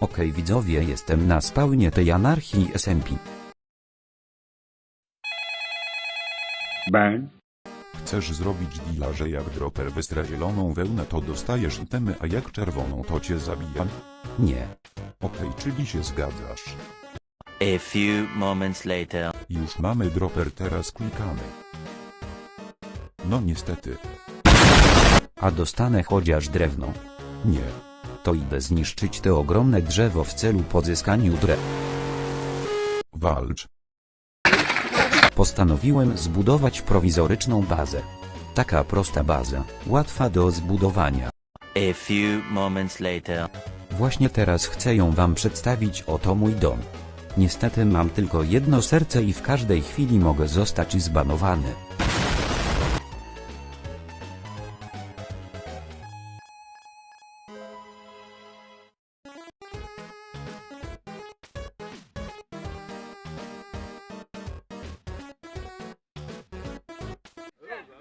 Okej widzowie jestem na spawnie tej anarchii SMP. Burn. Chcesz zrobić deala, że jak dropper wystra zieloną wełnę to dostajesz itemy, a jak czerwoną to cię zabija? Nie. Okej, czyli się zgadzasz. A few moments later. Już mamy dropper, teraz klikamy. No niestety, A dostanę chociaż drewno. nie. To idę zniszczyć to ogromne drzewo w celu pozyskaniu drew. Walcz. Postanowiłem zbudować prowizoryczną bazę. Taka prosta baza, łatwa do zbudowania. A few moments later. Właśnie teraz chcę ją wam przedstawić oto mój dom. Niestety mam tylko jedno serce i w każdej chwili mogę zostać zbanowany.